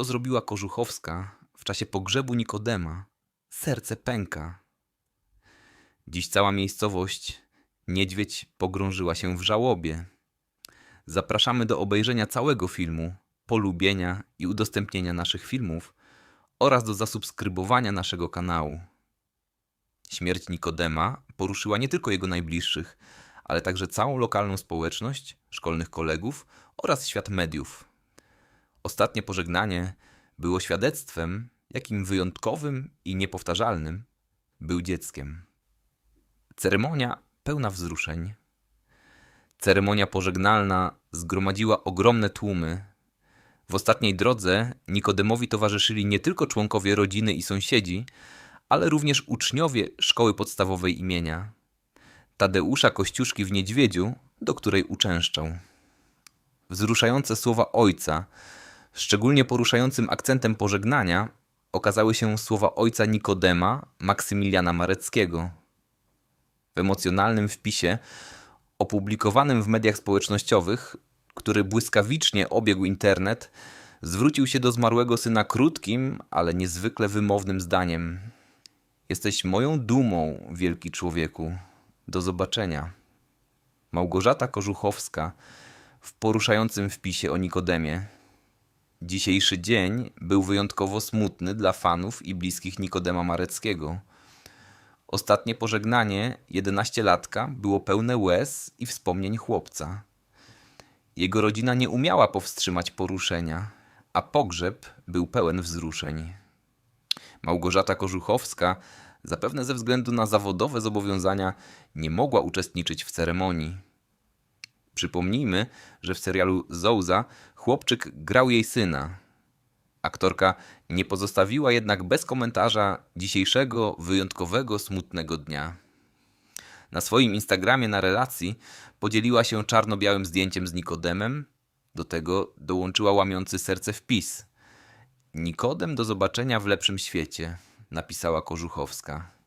to zrobiła Kożuchowska w czasie pogrzebu Nikodema, serce pęka. Dziś cała miejscowość, niedźwiedź pogrążyła się w żałobie. Zapraszamy do obejrzenia całego filmu, polubienia i udostępnienia naszych filmów oraz do zasubskrybowania naszego kanału. Śmierć Nikodema poruszyła nie tylko jego najbliższych, ale także całą lokalną społeczność, szkolnych kolegów oraz świat mediów. Ostatnie pożegnanie było świadectwem, jakim wyjątkowym i niepowtarzalnym był dzieckiem. Ceremonia pełna wzruszeń. Ceremonia pożegnalna zgromadziła ogromne tłumy. W ostatniej drodze Nikodemowi towarzyszyli nie tylko członkowie rodziny i sąsiedzi, ale również uczniowie szkoły podstawowej imienia Tadeusza Kościuszki w Niedźwiedziu, do której uczęszczał. Wzruszające słowa ojca, szczególnie poruszającym akcentem pożegnania, okazały się słowa ojca Nikodema Maksymiliana Mareckiego. W emocjonalnym wpisie, opublikowanym w mediach społecznościowych, który błyskawicznie obiegł internet, zwrócił się do zmarłego syna krótkim, ale niezwykle wymownym zdaniem. Jesteś moją dumą, wielki człowieku. Do zobaczenia. Małgorzata Kożuchowska w poruszającym wpisie o Nikodemie. Dzisiejszy dzień był wyjątkowo smutny dla fanów i bliskich Nikodema Mareckiego. Ostatnie pożegnanie jedenastolatka było pełne łez i wspomnień chłopca. Jego rodzina nie umiała powstrzymać poruszenia, a pogrzeb był pełen wzruszeń. Małgorzata Kożuchowska, zapewne ze względu na zawodowe zobowiązania, nie mogła uczestniczyć w ceremonii. Przypomnijmy, że w serialu Zouza chłopczyk grał jej syna. Aktorka nie pozostawiła jednak bez komentarza dzisiejszego wyjątkowego, smutnego dnia. Na swoim Instagramie na relacji podzieliła się czarno-białym zdjęciem z Nikodemem, do tego dołączyła łamiący serce wpis. Nikodem do zobaczenia w lepszym świecie, napisała Kożuchowska.